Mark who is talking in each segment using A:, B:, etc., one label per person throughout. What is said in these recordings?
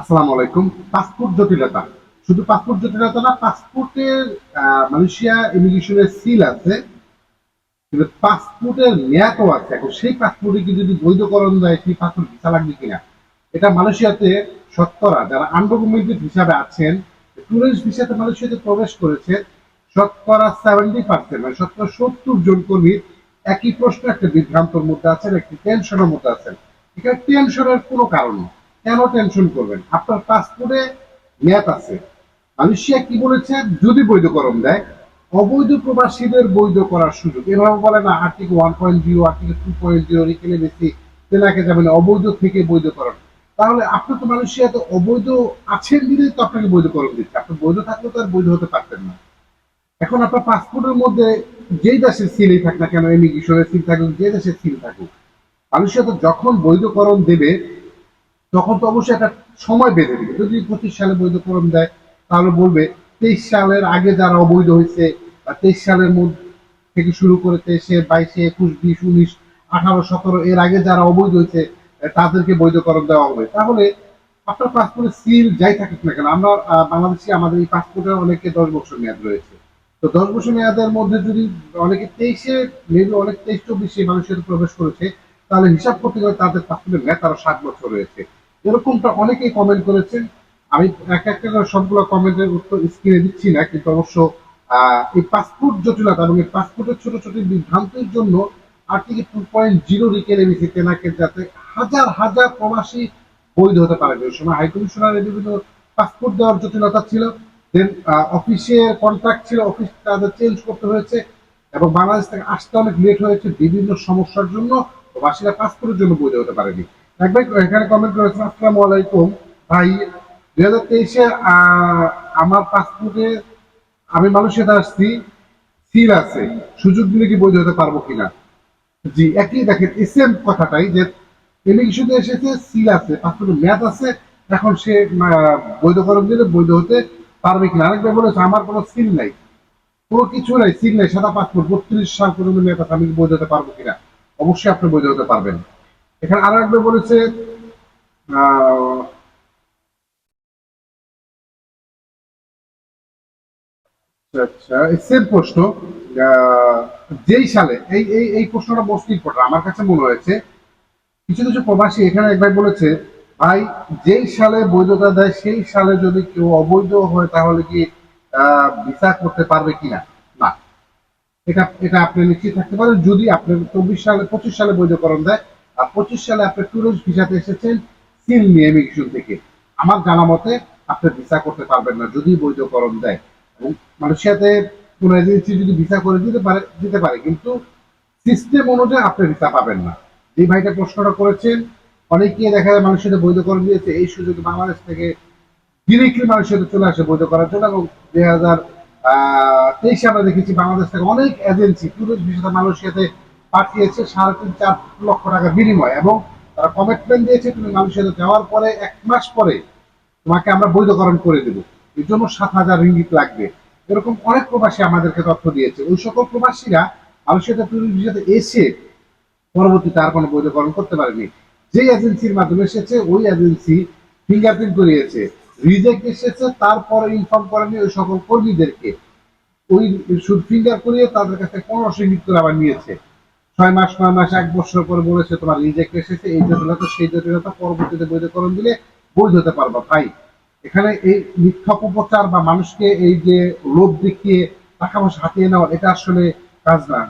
A: আসসালামু আলাইকুম। পাসপোর্ট জটিলতা। শুধু পাসপোর্ট জটিলতা না পাসপোর্টের মালয়েশিয়া ইমিগ্রেশনের সিল আছে, কিন্তু পাসপোর্টের মেয়াদও আছে। এখন সেই পাসপোর্টে কি যদি বৈধকরণ দেয়, সেই পাসপোর্ট ভিসা লাগবে কিনা? এটা মালয়েশিয়াতে শতকরা যারা আনডকুমেন্টেড হিসাবে আছেন, টুরিস্ট ভিসাতে মালয়েশিয়াতে প্রবেশ করেছে, শতকরা সেভেন্টি পার্সেন্ট মানে শতকরা সত্তর জন কর্মী একই প্রশ্ন, একটা বিভ্রান্তর মধ্যে আছেন, একটি টেনশনের মধ্যে আছেন। এখানে টেনশনের কোনো কারণ নেই। কেন টেনশন করবেন? আপনার পাসপোর্টে মেয়াদ আছে। মালয়েশিয়া কি বলেছে? যদি বৈধকরণ দেয়, অবৈধ প্রবাসীদের বৈধ করার সুযোগ। এভাবে বলে না article one point zero article two point zero রিকেলে বেশি তেনাকে যাবেন অবৈধ থেকে বৈধ বৈধকরণ। তাহলে আপনি তো মালয়েশিয়াতে অবৈধ আছেন দিলেই তো আপনাকে বৈধকরণ দিচ্ছে। আপনি বৈধ থাকলে তো আর বৈধ হতে পারতেন না। এখন আপনার পাসপোর্টের মধ্যে যেই দেশের সিলই থাক না কেন ইমিগ্রেশনের সিল থাকুক, যে দেশের সিল থাকুক মালয়েশিয়া তো যখন বৈধকরণ দেবে তখন তো অবশ্যই একটা সময় বেঁধে দিবে। যদি পঁচিশ সালে বৈধকরণ দেয়, তাহলে বলবে তেইশ সালের আগে যারা অবৈধ হয়েছে বা তেইশ সালের মধ্যে থেকে শুরু করে তেইশে, বাইশে, একুশ, বিশ, উনিশ, আঠারো, সতেরো, এর আগে যারা অবৈধ হয়েছে তাদেরকে বৈধকরণ দেওয়া হবে। তাহলে আপনার পাসপোর্টের সিল যাই থাকুক না কেন, আমরা বাংলাদেশে আমাদের এই পাসপোর্টে অনেকে দশ বছর মেয়াদ রয়েছে। তো দশ বছর মেয়াদের মধ্যে যদি অনেকে তেইশে, মেবি অনেক তেইশ, চব্বিশে মানুষের প্রবেশ করেছে, তাহলে হিসাব করতে গেলে তাদের পাসপোর্টের মেয়াদ আরও সাত বছর রয়েছে। এরকমটা অনেকেই কমেন্ট করেছেন। আমি এক একটা করে সবগুলো কমেন্টের উত্তর স্ক্রিনে দিচ্ছি না, কিন্তু অবশ্য এই পাসপোর্ট জটিলতা এবং এই পাসপোর্টের ছোট ছোট বিভ্রান্তির জন্য আর্টিকেল টু পয়েন্ট জিরো রিকেল এবিসি তেনাকে যাতে হাজার হাজার প্রবাসী বৈধ হতে পারে। ওই সময় হাইকমিশনারের বিভিন্ন পাসপোর্ট দেওয়ার জটিলতা ছিল দেন অফিসে কন্ট্রাক্ট ছিল অফিস তাদের চেঞ্জ করতে হয়েছে এবং বাংলাদেশ থেকে আসতে অনেক লেট হয়েছে বিভিন্ন সমস্যার জন্য। প্রবাসীরা পাসপোর্টের জন্য বৈধ হতে পারেনি। একবার এখানে কমেন্ট করেছেন আসসালামু আলাইকুম। ভাই, দুই হাজার তেইশে আমার পাসপোর্টে আমি আসছি সিল আছে। সুযোগ দিলে কি বৈধ হতে পারব কিনা? জি, একই দেখেন কথাটাই যে এসেছে সিল আছে পাসপোর্টের মেয়াদ আছে, এখন সে বৈধকরণ দিলে বৈধ হতে পারবে কিনা? আরেকবার বলেছে, আমার কোনো সিল নাই। কোনো কিছু নাই সিল নাই, সাদা পাসপোর্ট বত্রিশ সাল পর্যন্ত মেয়াদ আছে, আমি বৈধ হতে পারব কিনা? অবশ্যই আপনি বৈধ হতে পারবেন। এখানে আরও একবার বলেছে আচ্ছা সেম প্রশ্ন যেই সালে, এই এই এই প্রশ্নটা মোস্ট ইম্পর্টেন্ট আমার কাছে মনে হয়েছে। কিছু কিছু প্রবাসী এখানে একবার বলেছে, ভাই, যেই সালে বৈধতা দেয়, সেই সালে যদি কেউ অবৈধ হয়, তাহলে কি ভিসা করতে পারবে কিনা? না। এটা এটা আপনি নিশ্চিত থাকতে পারেন। যদি আপনি চব্বিশ সালে, পঁচিশ সালে বৈধকরণ দেয় পঁচিশ সালে আপনি টুরিস্ট ভিসাতে এসেছেন সিল ইমিগ্রেশন থেকে। আমার জানা মতে, আপনি ভিসা করতে পারবেন না, যদি বৈধকরণ দেয়। এবং মালয়েশিয়াতে কোন এজেন্সি যদি ভিসা করে দিতে পারে দিতে পারে, কিন্তু সিস্টেম অনুযায়ী আপনি ভিসা পাবেন না। যে ভাইটা প্রশ্নটা করেছেন, অনেকে দেখা যায় মানুষের সাথে বৈধকরণ দিয়েছে, এই সুযোগে বাংলাদেশ থেকে ডিরেক্টলি সাথে চলে আসে বৈধ করার জন্য। এবং দুই হাজার তেইশে আমরা দেখেছি বাংলাদেশ থেকে অনেক এজেন্সি টুরিস্ট ভিসাতে মালয়েশিয়াতে পাঠিয়েছে সাড়ে তিন, চার লক্ষ টাকা বিনিময় এবং তারা কমিটমেন্ট দিয়েছে তুমি মালয়েশিয়াতে যাওয়ার পরে এক মাস পরে তোমাকে আমরা বৈধকরণ করে দেবো। এর জন্য সাত হাজার রিঙ্গিত লাগবে। এরকম অনেক প্রবাসী আমাদেরকে তথ্য দিয়েছে। ওই সকল প্রবাসীরা মালয়েশিয়াতে টুরিস্ট এসে পরবর্তীতে আর কোনো বৈধকরণ করতে পারেনি। যে এজেন্সির মাধ্যমে এসেছে, ওই এজেন্সি ফিঙ্গারপ্রিন্ট করিয়েছে। রিজেক্ট এসেছে, তারপরে ইনফর্ম করেনি ওই সকল কর্মীদেরকে। ওই শুধু ফিঙ্গার করিয়ে তাদের কাছে পনেরোশো ইউনিট করে আবার নিয়েছে। ছয় মাস, নয় মাস, এক বছর পরে বলেছে তোমার রিজেক্ট এসেছে এই জটিলতা, সেই জটিলতা পরবর্তীতে বৈধকরণ দিলে বৈধ হতে পারবা। ভাই এখানে এই মিথ্যা অপপ্রচার বা মানুষকে এই যে লোভ দেখিয়ে টাকা পয়সা হাতিয়ে নেওয়া এটা আসলে কাজ না।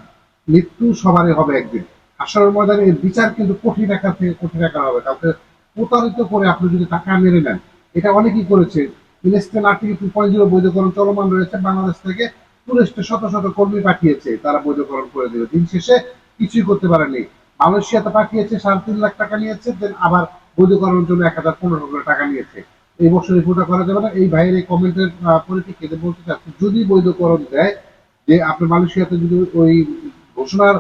A: মৃত্যু সবারই হবে একদিন। আসলের ময়দানে বিচার কিন্তু কঠিন টাকা থেকে কঠিন টাকা হবে। কাউকে প্রতারিত করে আপনি যদি টাকা মেরে নেন, এটা অনেকেই করেছে। ইনস্টেন আর্টিকেল টু পয়েন্ট জিরো বৈধকরণ চলমান রয়েছে বাংলাদেশ থেকে। টুরিস্টে শত শত কর্মী পাঠিয়েছে, তারা বৈধকরণ করে দিল। দিন শেষে কিছুই করতে পারেনি মালয়েশিয়াতে পাঠিয়েছে, সাড়ে তিন লাখ টাকা নিয়েছে দেন আবার বৈধকরণের জন্য এক হাজার পনেরো টাকা নিয়েছে। এই বছর রিপোর্টটা করা যাবে না। এই ভাইয়ের এই কমেন্টের পরিপ্রেক্ষিতে বলতে চাচ্ছি, যদি বৈধকরণ দেয়, যে আপনি মালয়েশিয়াতে যদি ওই ঘোষণার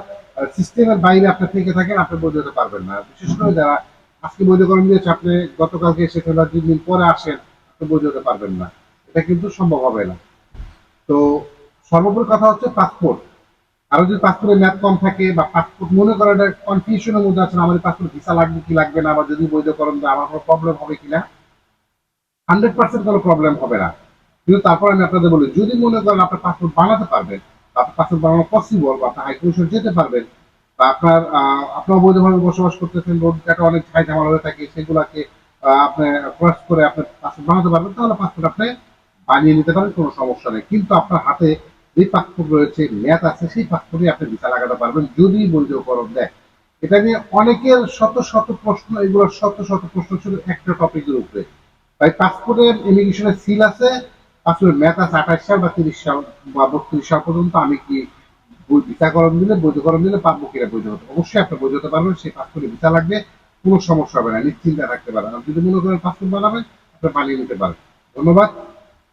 A: সিস্টেমের বাইরে আপনি থেকে থাকেন, আপনি বৈধ হতে পারবেন না। বিশেষ করে যারা আজকে বৈধকরণ দিয়েছে, আপনি গতকালকে সেখানে বা তিন দিন পরে আসেন, আপনি বৈধ হতে পারবেন না। এটা কিন্তু সম্ভব হবে না। তো সর্বোপরি কথা হচ্ছে পাসপোর্ট আরও যদি পাসপোর্টের মেয়াদ কম থাকে বা পাসপোর্ট মনে করা কনফিউশনের মধ্যে আছেন আমার পাসপোর্ট ভিসা লাগবে কি লাগবে না বা যদি বৈধকরণ দেয় আমার কোনো প্রবলেম হবে কিনা হান্ড্রেড পার্সেন্ট কোনো প্রবলেম হবে না। কিন্তু তারপর আমি আপনাদের বলি যদি মনে করেন আপনার পাসপোর্ট বানাতে পারবেন আপনার পাসপোর্ট বানানো পসিবল বা আপনার হাইকমিশন যেতে পারবেন বা আপনার আহ, আপনি অবৈধভাবে বসবাস করতেছেন রোড ঘাটে অনেক ছাই ঝামেলা হয়ে থাকে সেগুলাকে আপনি ক্রস করে আপনি পাসপোর্ট বানাতে পারবেন তাহলে পাসপোর্ট আপনি বানিয়ে নিতে পারেন কোনো সমস্যা নেই। কিন্তু আপনার হাতে যে পাসপোর্ট রয়েছে মেয়াদ আছে, সেই পাসপোর্টে আপনি ভিসা লাগাতে পারবেন, যদি বৈধকরণ দেয়। এটা নিয়ে অনেকের শত শত প্রশ্ন, এগুলো শত শত প্রশ্ন ছিল একটা টপিকের উপরে। তাই পাসপোর্টের ইমিগ্রেশনের সিল আছে, পাসপোর্টের মেয়াদ আছে আঠাশ সাল বা তিরিশ সাল বা বত্রিশ সাল পর্যন্ত আমি কি ভিসাকরণ দিলে বৈধকরণ দিলে পারব কিনা বৈধ হতে অবশ্যই আপনি বৈধ হতে পারবেন, সেই পাসপোর্টে ভিসা লাগবে, কোনো সমস্যা হবে না, নিশ্চিন্তে থাকতে পারেন। যদি মনে করেন পাসপোর্ট বানাবেন, আপনি বানিয়ে নিতে পারেন। ধন্যবাদ।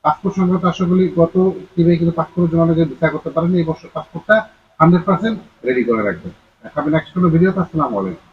A: পাসপোর্ট সংক্রান্ত আশাগুলি গত টিমে কিন্তু পাসপোর্ট অনেকে ভিসা করতে পারেন এই বছর পাসপোর্টটা হান্ড্রেড পার্সেন্ট রেডি করে রাখবেন। দেখাবেন নেক্সট কোনো ভিডিওতে আসসালামু আলাইকুম।